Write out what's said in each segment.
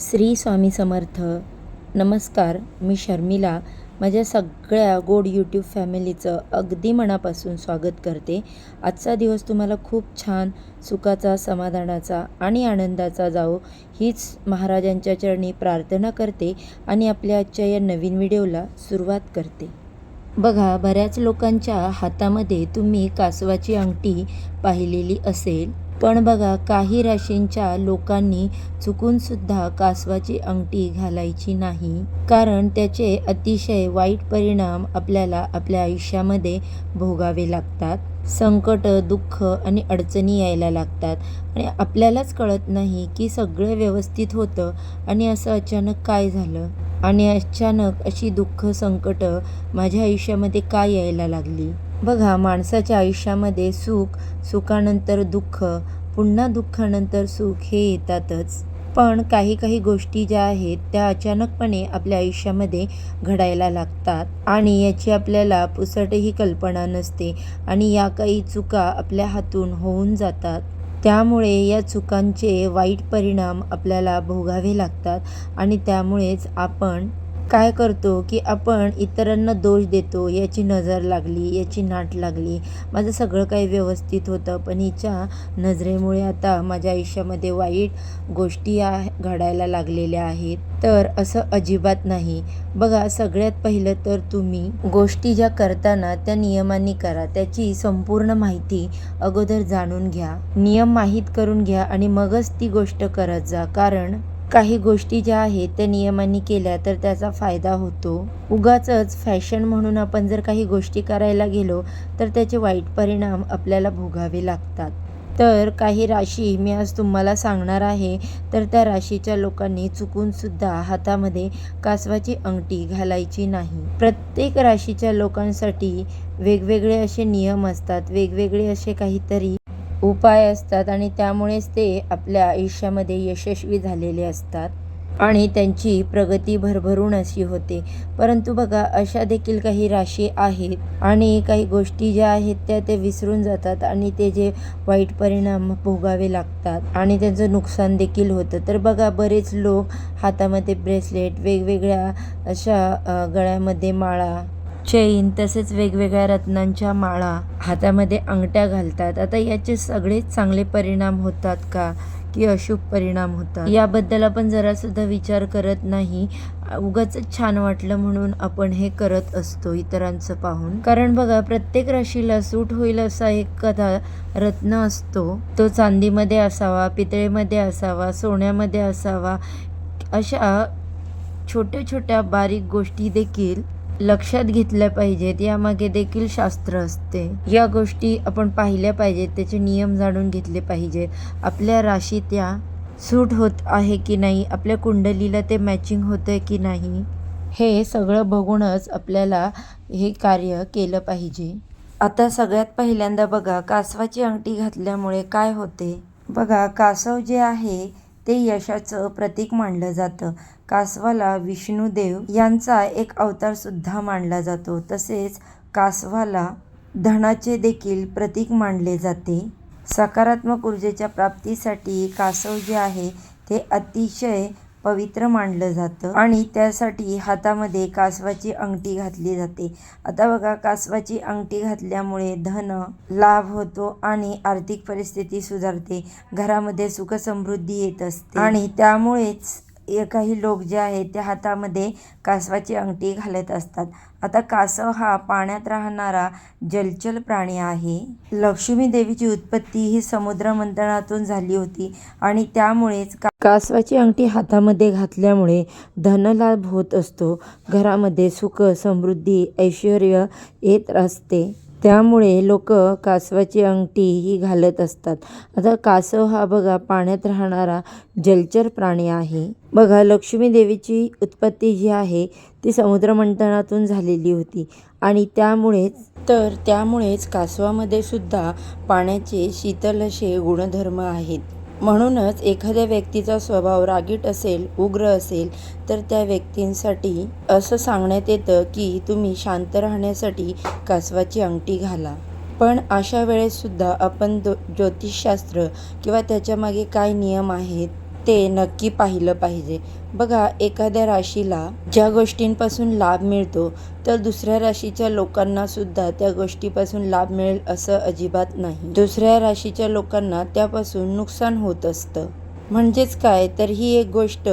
श्री स्वामी समर्थ. नमस्कार मी शर्मिला. माझ्या सगळ्या गोड यूट्यूब फॅमिलीचं अगदी मनापासून स्वागत करते. आजचा दिवस तुम्हाला खूप छान सुखाचा समाधानाचा आणि आनंदाचा जावो हीच महाराजांच्या चरणी प्रार्थना करते आणि आपल्या आजच्या या नवीन व्हिडिओला सुरुवात करते. बघा बऱ्याच लोकांच्या हातामध्ये तुम्ही कासवाची अंगठी पाहिलेली असेल. पण बघा काही राशींच्या लोकांनी चुकून सुद्धा कासवाची अंगठी घालायची नाही. कारण त्याचे अतिशय वाईट परिणाम आपल्याला आपल्या आयुष्यामध्ये भोगावे लागतात. संकट दुःख आणि अडचणी यायला लागतात. आणि आपल्यालाच कळत नाही की सगळं व्यवस्थित होतं आणि असं अचानक काय झालं? आणि अचानक अशी दुःख संकट माझ्या आयुष्यामध्ये का यायला लागली? बघा माणसाच्या आयुष्यामध्ये सुख सुखानंतर दुःख पुन्हा दुःखानंतर सुख हे येतातच. पण काही काही गोष्टी ज्या आहेत त्या अचानकपणे आपल्या आयुष्यामध्ये घडायला लागतात आणि याची आपल्याला पुसटही कल्पना नसते आणि या काही चुका आपल्या हातून होऊन जातात. त्यामुळे या चुकांचे वाईट परिणाम आपल्याला भोगावे लागतात आणि त्यामुळेच आपण काय करतो की आपण इतरांना दोष देतो याची नजर लागली याची नाट लागली. माझं सगळं काही व्यवस्थित होतं पण हिच्या नजरेमुळे आता माझ्या आयुष्यामध्ये वाईट गोष्टी या घडायला लागलेल्या आहेत. तर असं अजिबात नाही. बघा सगळ्यात पहिलं तर तुम्ही गोष्टी ज्या करताना त्या नियमांनी करा. त्याची संपूर्ण माहिती अगोदर जाणून घ्या. नियम माहीत करून घ्या आणि मगच ती गोष्ट करत जा. कारण काही गोष्टी ज्या आहेत त्या नियमांनी केल्या तर त्याचा फायदा होतो. उगाचच फॅशन म्हणून आपण जर काही गोष्टी करायला गेलो तर त्याचे वाईट परिणाम आपल्याला भोगावे लागतात. तर काही राशी मी आज तुम्हाला सांगणार आहे तर त्या राशीच्या लोकांनी चुकूनसुद्धा हातामध्ये कासवाची अंगठी घालायची नाही. प्रत्येक राशीच्या लोकांसाठी वेगवेगळे असे नियम असतात वेगवेगळे असे काहीतरी उपाय असतात आणि त्यामुळेच ते आपल्या आयुष्यामध्ये यशस्वी झालेले असतात आणि त्यांची प्रगती भरभरून अशी होते. परंतु बघा अशा देखील काही राशी आहेत आणि काही गोष्टी ज्या आहेत त्या ते विसरून जातात आणि ते जे वाईट परिणाम भोगावे लागतात आणि त्यांचं नुकसान देखील होतं. तर बघा बरेच लोक हातामध्ये ब्रेसलेट वेगवेगळ्या अशा गळ्यामध्ये माळा चैन तसेच वेगवेगळ्या रत्नांच्या माळा हातामध्ये अंगठ्या घालतात. आता याचे सगळेच चांगले परिणाम होतात का? की अशुभ परिणाम होतात? याबद्दल आपण जरासुद्धा विचार करत नाही. उगाच छान वाटलं म्हणून आपण हे करत असतो इतरांचं पाहून. कारण बघा प्रत्येक राशीला सूट होईल असा एक कथा रत्न असतो. तो चांदीमध्ये असावा पितळेमध्ये असावा सोन्यामध्ये असावा अशा छोट्या छोट्या बारीक गोष्टी देखील लक्षात घेतल्या पाहिजेत. यामागे देखील शास्त्र असते. या गोष्टी आपण पाहिल्या पाहिजेत. त्याचे नियम जाणून घेतले पाहिजेत. आपल्या राशी त्या सूट होत आहे की नाही? आपल्या कुंडलीला ते मॅचिंग होतं की नाही? हे सगळं बघूनच आपल्याला हे कार्य केलं पाहिजे. आता सगळ्यात पहिल्यांदा बघा कासवाची अंगठी घातल्यामुळे काय होते? बघा कासव जे आहे ते यशाचं प्रतीक मानलं जातं. कासवाला विष्णुदेव यांचा एक अवतारसुद्धा मानला जातो. तसेच कासवाला धनाचे देखील प्रतीक मानले जाते. सकारात्मक ऊर्जेच्या प्राप्तीसाठी कासव जे आहे ते अतिशय पवित्र मानलं जातं आणि त्यासाठी हातामध्ये कासवाची अंगठी घातली जाते. आता बघा कासवाची अंगठी घातल्यामुळे धन लाभ होतो आणि आर्थिक परिस्थिती सुधारते. घरामध्ये सुखसमृद्धी येत असते. आणि त्यामुळेच काही लोक जे आहेत ते हातामध्ये कासवाची अंगठी घालत असतात. आता कासव हा पाण्यात राहणारा जलचल प्राणी आहे. लक्ष्मी देवीची उत्पत्ती ही समुद्र मंथनातून झाली होती आणि त्यामुळेच का कासवाची अंगठी हातामध्ये घातल्यामुळे धनलाभ होत असतो. घरामध्ये सुख समृद्धी ऐश्वर येत असते. त्यामुळे लोक कासवाची अंगठी ही घालत असतात. आता कासव हा बघा पाण्यात राहणारा जलचर प्राणी आहे. बघा लक्ष्मी देवीची उत्पत्ती जी आहे ती समुद्रमंथनातून झालेली होती. आणि त्यामुळेच तर त्यामुळेच कासवामध्ये सुद्धा पाण्याचे शीतल असे गुणधर्म आहेत. म्हणूनच एखाद्या व्यक्तीचा स्वभाव रागीट असेल उग्र असेल तर त्या व्यक्तींसाठी असं सांगण्यात येतं की तुम्ही शांत राहण्यासाठी कासवाची अंगठी घाला. पण अशा वेळेससुद्धा आपण दो ज्योतिषशास्त्र किंवा त्याच्यामागे काय नियम आहेत? ते नक्की पाहिलं पाहिजे. बघा एखाद्या राशीला ज्या गोष्टींपासून लाभ मिळतो तर दुसऱ्या राशीच्या लोकांना सुद्धा त्या गोष्टीपासून लाभ मिळेल असं अजिबात नाही. दुसऱ्या राशीच्या लोकांना त्यापासून नुकसान होत असतं. म्हणजेच काय? तर ही एक गोष्ट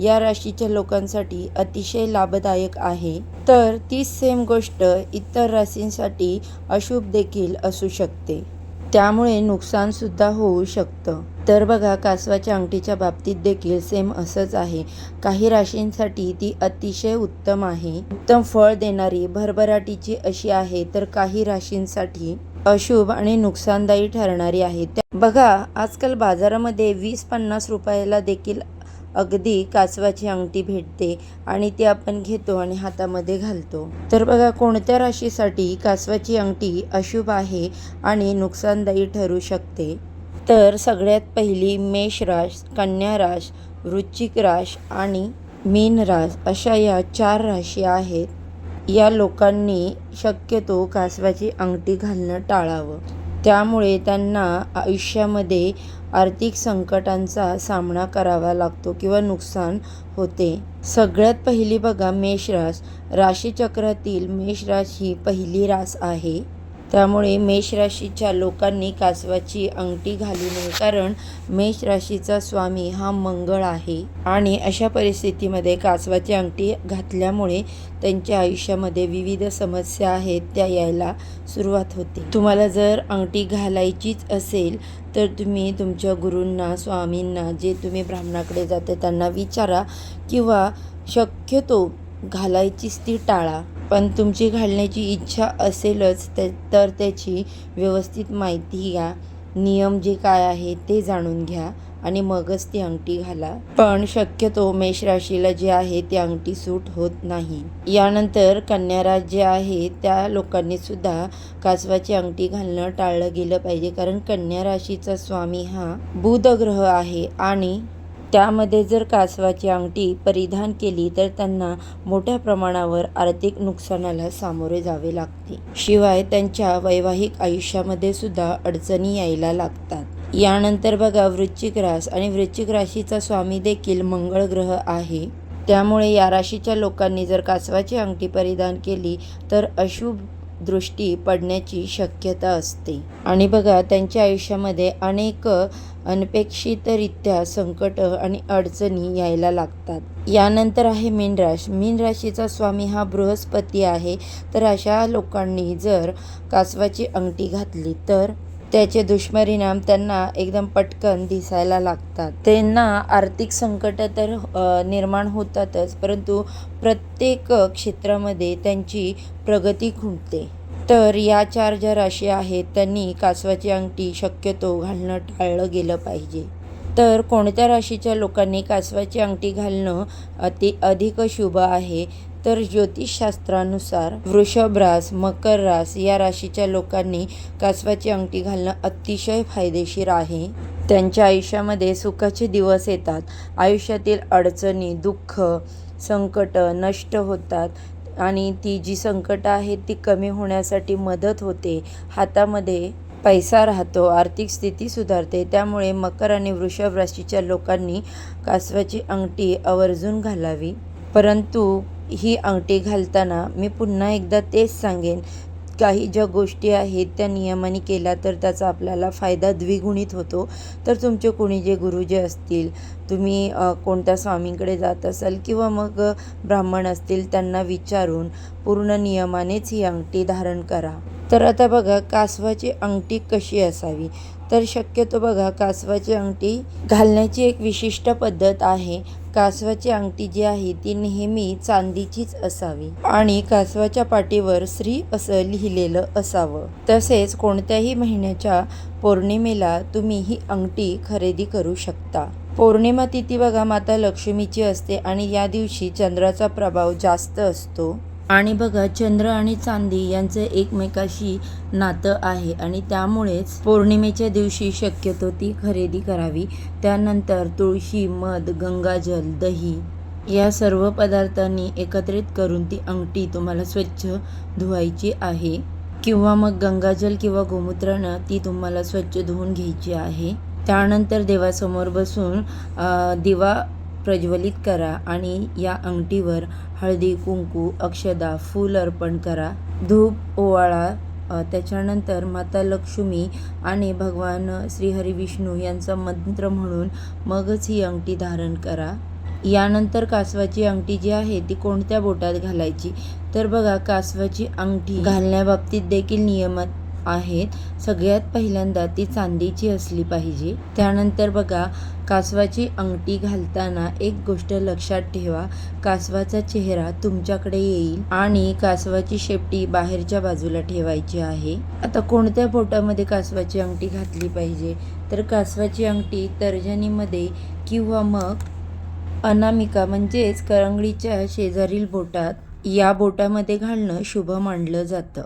या राशीच्या लोकांसाठी अतिशय लाभदायक आहे. तर तीच सेम गोष्ट इतर राशींसाठी अशुभ देखील असू शकते. त्यामुळे नुकसान सुद्धा होऊ शकतं. तर बघा कासवाच्या अंगठीच्या बाबतीत देखील सेम असंच आहे. काही राशींसाठी ती अतिशय उत्तम आहे. उत्तम फळ देणारी भरभराटीची अशी आहे तर काही राशींसाठी अशुभ आणि नुकसानदायी ठरणारी आहे. बघा आजकाल बाजारामध्ये वीस पन्नास रुपयाला देखील अगदी कासवाची अंगठी भेटते आणि ती आपण घेतो आणि हातामध्ये घालतो. तर बघा कोणत्या राशीसाठी कासवाची अंगठी अशुभ आहे आणि नुकसानदायी ठरू शकते? तर सगळ्यात पहिली मेष राश कन्या राश वृश्चिक राश आणि मीन राश अशा या चार राशी आहेत. या लोकांनी शक्यतो कासवाची अंगठी घालणं टाळावं. त्यामुळे त्यांना आयुष्यामध्ये आर्थिक संकटांचा सामना करावा लागतो किंवा नुकसान होते. सगळ्यात पहिली बघा मेषरास राशीचक्रातील मेषराश ही पहिली रास आहे. त्यामुळे मेष राशीच्या लोकांनी कासवाची अंगठी घालू नये. कारण मेष राशीचा स्वामी हा मंगळ आहे. आणि अशा परिस्थितीमध्ये कासवाची अंगठी घातल्यामुळे त्यांच्या आयुष्यामध्ये विविध समस्या आहेत त्या यायला सुरुवात होते. तुम्हाला जर अंगठी घालायचीच असेल तर तुम्ही तुमच्या गुरूंना स्वामींना जे तुम्ही ब्राह्मणाकडे जाते त्यांना विचारा किंवा शक्यतो घालायचीच ती टाळा. पण तुमची घालण्याची इच्छा असेलच ते तर त्याची व्यवस्थित माहिती घ्या. नियम जे काय आहे ते जाणून घ्या आणि मगच ती अंगठी घाला. पण शक्यतो मेष राशीला जे आहे ती अंगठी सूट होत नाही. यानंतर कन्याराज जे आहे त्या लोकांनी सुद्धा कासवाची अंगठी घालणं टाळलं गेलं पाहिजे. कारण कन्या राशीचा स्वामी हा बुध ग्रह आहे आणि त्यामध्ये जर कासवाची अंगठी परिधान केली तर त्यांना मोठ्या प्रमाणावर आर्थिक नुकसानाला सामोरे जावे लागते. शिवाय त्यांच्या वैवाहिक आयुष्यामध्ये सुद्धा अडचणी यायला लागतात. यानंतर बघा वृश्चिक रास आणि वृश्चिक राशीचा स्वामी देखील मंगळ ग्रह आहे. त्यामुळे या राशीच्या लोकांनी जर कासवाची अंगठी परिधान केली तर अशुभ दृष्टी पडण्याची शक्यता असते. आणि बघा त्यांच्या आयुष्यामध्ये अनेक अनपेक्षितरित्या संकट आणि अडचणी यायला लागतात. यानंतर आहे मीनराश. मीन राशीचा स्वामी हा बृहस्पती आहे तर अशा लोकांनी जर कासवाची अंगठी घातली तर त्याचे दुष्परिणाम त्यांना एकदम पटकन दिसायला लागतात. त्यांना आर्थिक संकट तर निर्माण होतातच परंतु प्रत्येक क्षेत्रामध्ये त्यांची प्रगती खुंटते. तर या चार ज्या राशी आहेत त्यांनी कासवाची अंगठी शक्यतो घालणं टाळलं गेलं पाहिजे. तर कोणत्या राशीच्या लोकांनी कासवाची अंगठी घालणं अति अधिक शुभ आहे? तर ज्योतिषशास्त्रानुसार वृषभ रास मकर रास या राशीच्या लोकांनी कासवाची अंगठी घालणं अतिशय फायदेशीर आहे. त्यांच्या आयुष्यामध्ये सुखाचे दिवस येतात. आयुष्यातील अडचणी दुःख संकट नष्ट होतात. आणि ती जी संकटं आहेत ती कमी होण्यासाठी मदत होते. हातामध्ये पैसा राहतो आर्थिक स्थिती सुधारते. त्यामुळे मकर आणि वृषभ राशीच्या लोकांनी कासवाची अंगठी आवर्जून घालावी. परंतु ही अंगठी घालताना मी पुन्हा एकदा तेच सांगेन काही ज्या गोष्टी आहेत त्या नियमाने केल्या तर त्याचा आपल्याला फायदा द्विगुणित होतो. तर तुमचे कोणी जे गुरुजी असतील तुम्ही कोणत्या स्वामींकडे जात असाल किंवा मग ब्राह्मण असतील त्यांना विचारून पूर्ण नियमानेच ही अंगठी धारण करा. तर आता बघा कासवाची अंगठी कशी असावी? तर शक्यतो बघा कासवाची अंगठी घालण्याची एक विशिष्ट पद्धत आहे. कासवाची अंगठी जी आहे ती नेहमी चांदीचीच असावी आणि कासवाच्या पाठीवर श्री असं लिहिलेलं असावं. तसेच कोणत्याही महिन्याच्या पौर्णिमेला तुम्ही ही अंगठी खरेदी करू शकता. पौर्णिमा तिथी बघा माता लक्ष्मीची असते आणि या दिवशी चंद्राचा प्रभाव जास्त असतो. आणि बघा चंद्र आणि चांदी यांचं एकमेकाशी नातं आहे आणि त्यामुळेच पौर्णिमेच्या दिवशी शक्यतो ती खरेदी करावी. त्यानंतर तुळशी मध गंगाजल दही या सर्व पदार्थांनी एकत्रित करून ती अंगठी तुम्हाला स्वच्छ धुवायची आहे. किंवा मग गंगाजल किंवा गोमूत्रानं ती तुम्हाला स्वच्छ धुवून घ्यायची आहे. त्यानंतर देवासमोर बसून दिवा प्रज्वलित करा आणि या अंगठीवर हळदी कुंकू अक्षदा फूल अर्पण करा. धूप ओवाळा त्याच्यानंतर माता लक्ष्मी आणि भगवान श्रीहरी विष्णू यांचा मंत्र म्हणून मगच ही अंगठी धारण करा. यानंतर कासवाची अंगठी जी आहे ती कोणत्या बोटात घालायची? तर बघा कासवाची अंगठी घालण्याबाबतीत देखील नियम आहेत. सगळ्यात पहिल्यांदा ती चांदीची असली पाहिजे. त्यानंतर बघा कासवाची अंगठी घालताना एक गोष्ट लक्षात ठेवा कासवाचा चेहरा तुमच्याकडे येईल आणि कासवाची शेपटी बाहेरच्या बाजूला ठेवायची आहे. आता कोणत्या बोटामध्ये कासवाची अंगठी घातली पाहिजे? तर कासवाची अंगठी तर्जनीमध्ये किंवा मग अनामिका म्हणजेच करंगळीच्या शेजारील बोटात. या बोटामध्ये घालणं शुभ मानलं जातं.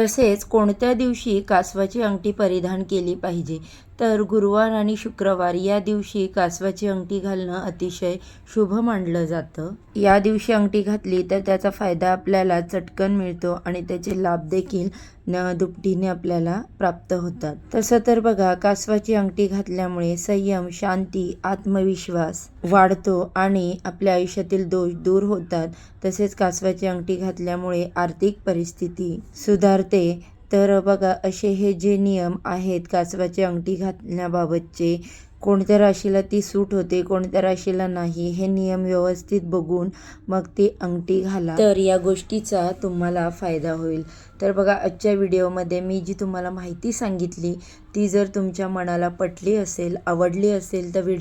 तसेच कोणत्या दिवशी कासवाची अंगठी परिधान केली पाहिजे? तर गुरुवार आणि शुक्रवार या दिवशी कासवाची अंगठी घालणं अतिशय शुभ मानलं जातं. या दिवशी अंगठी घातली तर त्याचा फायदा आपल्याला चटकन मिळतो आणि त्याचे लाभ देखील न दुपटीने आपल्याला प्राप्त होतात. तसं तर बघा कासवाची अंगठी घातल्यामुळे संयम शांती आत्मविश्वास वाढतो आणि आपल्या आयुष्यातील दोष दूर होतात. तसेच कासवाची अंगठी घातल्यामुळे आर्थिक परिस्थिती सुधारते. तर बघा असे हे जे नियम आहेत कासवाची अंगठी घातण्याबाबतचे कोणत्या राशीला ती सूट होते कोणत्या राशीला नाही हे नियम व्यवस्थित बघून मग ती अंगठी घाला. तर या गोष्टीचा तुम्हाला फायदा होईल. तर बघा आजच्या व्हिडिओमध्ये मी जी तुम्हाला माहिती सांगितली ती जर तुमच्या मनाला पटली असेल आवडली असेल तर व्हिडिओ